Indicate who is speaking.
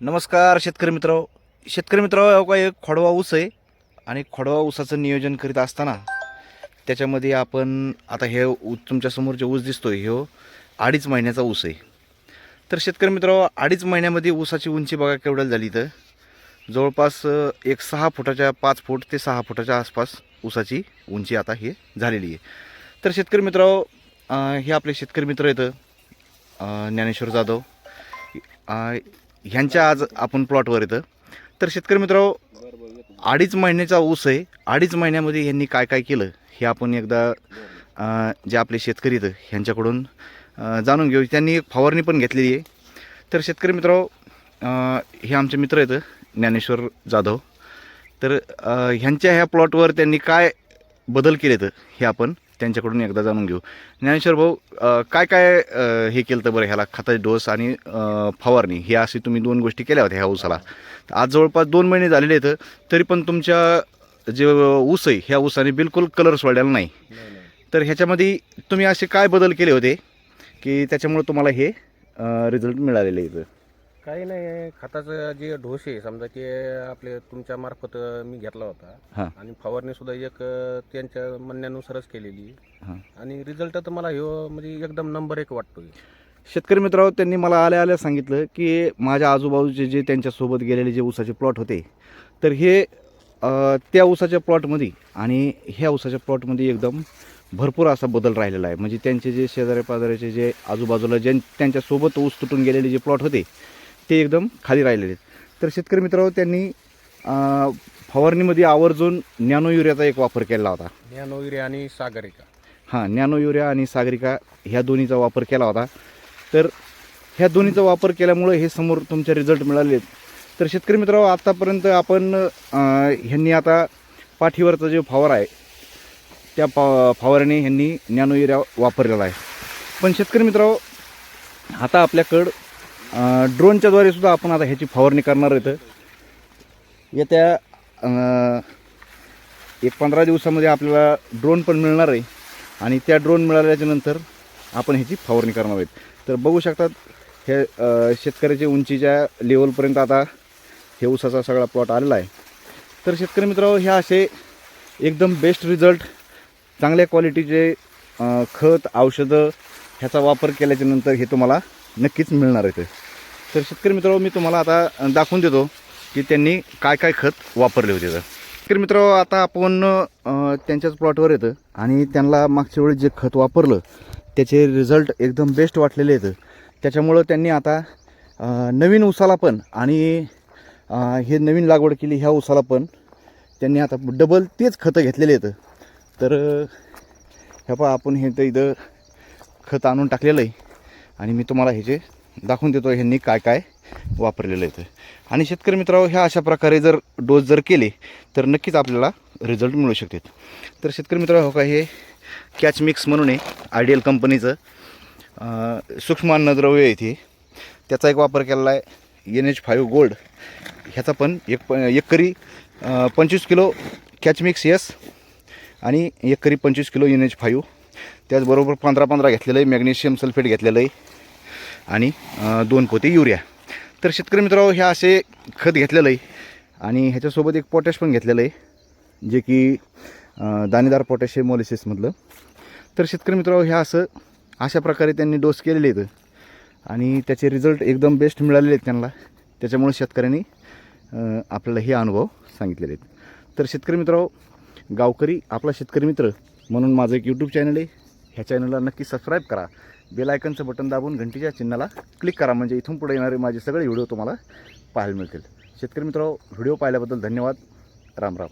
Speaker 1: नमस्कार शेतकरी मित्र. शेतकरी मित्र का एक खोडवा ऊस आहे आणि खोडवा ऊसाचं नियोजन करीत असताना त्याच्यामध्ये आपण आता हे ऊस तुमच्यासमोर जे ऊस दिसतो आहे हो अडीच महिन्याचा ऊस आहे. तर शेतकरी मित्र अडीच महिन्यामध्ये ऊसाची उंची बघा केवढ्याला झाली तर जवळपास एक सहा फुटाच्या पाच फूट ते सहा फुटाच्या आसपास ऊसाची उंची आता हे झालेली आहे. तर शेतकरी मित्र हे आपले शेतकरी मित्र येतं ज्ञानेश्वर जाधव. ह्यांच्या आज आपण प्लॉटवर येतं. तर शेतकरी मित्र अडीच महिन्याचा ऊस आहे. अडीच महिन्यामध्ये ह्यांनी काय काय केलं हे आपण एकदा जे आपले शेतकरी येतं ह्यांच्याकडून जाणून घेऊ. त्यांनी एक फवारणी पण घेतलेली आहे. तर शेतकरी मित्रांनो हे आमचे मित्र आहेत ज्ञानेश्वर जाधव. तर ह्यांच्या ह्या प्लॉटवर त्यांनी काय बदल केलेत हे आपण त्यांच्याकडून एकदा जाणून घेऊ. ज्ञानेश्वर भाऊ काय काय हे केलं तर बरं ह्याला खताचे डोस आणि फवारणी? हे असे तुम्ही दोन गोष्टी केल्या होत्या ह्या ऊसाला. आज जवळपास दोन महिने झालेले आहेत तरी पण तुमच्या जे ऊस आहे ह्या ऊसाने बिलकुल कलर सोडलेला नाही. तर ह्याच्यामध्ये तुम्ही असे काय बदल केले होते की त्याच्यामुळे तुम्हाला हे रिझल्ट मिळालेले आहेत?
Speaker 2: काही नाही खताचं जे ढोस आहे समजा ते आपले तुमच्या मार्फत मी घेतला होता. आणि फवारणी सुद्धा एक अ, त्यांच्या म्हणण्यानुसारच केलेली.
Speaker 1: हां.
Speaker 2: आणि रिझल्ट तर मला ह्यो म्हणजे एकदम नंबर एक वाटतोय.
Speaker 1: शेतकरी मित्रांनो त्यांनी मला आल्या आल्या सांगितलं की माझ्या आजूबाजूचे जे त्यांच्यासोबत गेलेले जे ऊसाचे प्लॉट होते तर हे अ, त्या ऊसाच्या प्लॉटमध्ये आणि ह्या ऊसाच्या प्लॉटमध्ये एकदम भरपूर असा बदल राहिलेला आहे. म्हणजे त्यांचे जे शेजारी पाजाऱ्याचे जे आजूबाजूला ज्यां त्यांच्यासोबत ऊस तुटून गेलेले जे प्लॉट होते ते एकदम खाली राहिलेले आहेत. तर शेतकरी मित्रांनो त्यांनी फवारणीमध्ये आवर्जून नॅनो युरियाचा एक वापर केला होता.
Speaker 2: नॅनोविरे आणि सागरिका.
Speaker 1: हां नॅनो युरिया आणि सागरिका ह्या दोन्हीचा वापर केला होता. तर ह्या दोन्हीचा वापर केल्यामुळे हे समोर तुमचे रिझल्ट मिळाले आहेत. तर शेतकरी मित्रांनो आत्तापर्यंत आपण ह्यांनी आता पाठीवरचा जो फवारा आहे त्या पा फवाऱ्याने ह्यांनी नॅनो युरिया वापरलेला आहे. पण शेतकरी मित्रांनो आता आपल्याकडं ड्रोनच्याद्वारे सुद्धा आपण आता ह्याची फवारणी करणार येतं येत्या एक पंधरा दिवसामध्ये आपल्याला ड्रोन पण मिळणार आहे. आणि त्या ड्रोन मिळाल्याच्या नंतर आपण ह्याची फवारणी करणार आहेत. तर बघू शकतात हे शेतकऱ्याच्या उंचीच्या लेवलपर्यंत आता हे ऊसाचा सगळा प्लॉट आलेला आहे. तर शेतकरी मित्रांनो ह्या असे एकदम बेस्ट रिझल्ट चांगल्या क्वालिटीचे खत औषधं ह्याचा वापर केल्याच्यानंतर हे तुम्हाला नक्कीच मिळणार आहेत तर शेतकरी मित्र मी तुम्हाला आता दाखवून देतो की त्यांनी काय काय खत वापरले होते तर शेतकरी मित्र आता आपण त्यांच्याच प्लॉटवर येतं आणि त्यांना मागच्या वेळी जे खत वापरलं त्याचे रिझल्ट एकदम बेस्ट वाटलेले आहेत. त्याच्यामुळं त्यांनी आता नवीन उसाला पण आणि हे नवीन लागवड केली ह्या उसाला पण त्यांनी आता डबल तेच खतं घेतलेले आहेत. तर ह्या पहा आपण हे तर इथं खत आणून टाकलेलं आहे. आणि मी तुम्हाला ह्याचे दाखवून देतो ह्यांनी काय काय वापरलेलं आहे ते. आणि शेतकरी मित्रांनो ह्या अशा प्रकारे जर डोस जर केले तर नक्कीच आपल्याला रिझल्ट मिळू शकतात. तर शेतकरी मित्र हो का हे कॅच मिक्स म्हणून आहे आयडियल कंपनीचं सूक्ष्म अन्नद्रव्य आहे इथे त्याचा एक वापर केलेला आहे एन एच फाईव्ह गोल्ड ह्याचा पण एक प एकरी पंचवीस किलो कॅच मिक्स यस आणि एकरी पंचवीस किलो एन एच फाईव्ह त्याचबरोबर पंधरा पंधरा घेतलेलं आहे मॅग्नेशियम सल्फेट घेतलेलं आहे आणि दोन पोते युरिया. तर शेतकरी मित्रांनो ह्या असे खत घेतलेलं आहे आणि ह्याच्यासोबत एक पोटॅश पण घेतलेलं आहे जे की दाणेदार पोटॅशियम आहे मॉलिसिसमधलं तर शेतकरी मित्रांनो ह्या असं अशा प्रकारे त्यांनी डोस केलेले आहेत. आणि त्याचे रिझल्ट एकदम बेस्ट मिळालेले आहेत त्यांना. त्याच्यामुळे शेतकऱ्यांनी आपल्याला हे अनुभव सांगितलेले आहेत. तर शेतकरी मित्रांनो गावकरी आपला शेतकरी मित्र म्हणून माझं एक यूट्यूब चॅनल आहे. ह्या चॅनलला नक्की सबस्क्राईब करा. बेल आयकनचं बटन दाबून घंटीच्या चिन्हाला क्लिक करा. म्हणजे इथून पुढे येणारे माझे सगळे व्हिडिओ तुम्हाला पाहायला मिळतील. शेतकरी मित्रांनो व्हिडिओ पाहिल्याबद्दल धन्यवाद. राम राम.